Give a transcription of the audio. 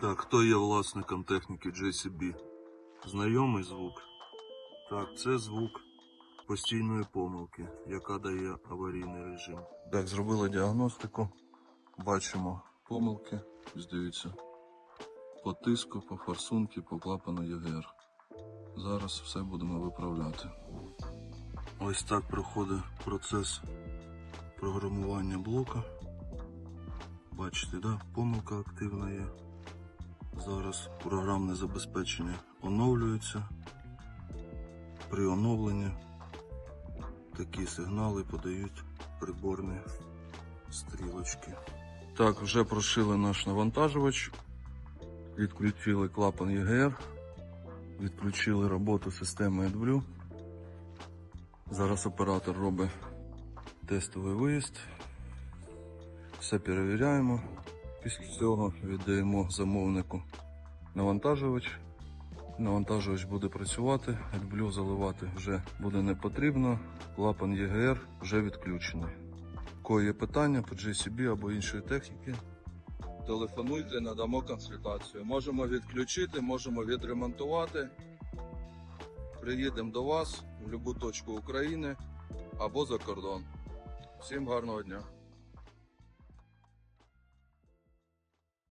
Так, хто є власником техніки JCB? Знайомий звук? Так, це звук постійної помилки, яка дає аварійний режим. Так, зробили діагностику. Бачимо помилки. Ось Дивіться. По тиску, по форсунки, по клапану ЄГР. Зараз все будемо виправляти. Ось так проходить процес програмування блока. Бачите, да? помилка активна є. Зараз програмне забезпечення оновлюється. При оновленні такі сигнали подають приборні стрілочки. Так, вже прошили наш навантажувач, відключили клапан ЄГР, відключили роботу системи AdBlue. Зараз оператор робить тестовий виїзд. Все перевіряємо. Після цього віддаємо замовнику навантажувач. Навантажувач буде працювати, AdBlue заливати вже буде не потрібно. Клапан ЄГР вже відключений. Кого є питання по GCB або іншої техніки, телефонуйте, надамо консультацію. Можемо відключити, можемо відремонтувати. Приїдемо до вас в будь-яку точку України або за кордон. Всім гарного дня!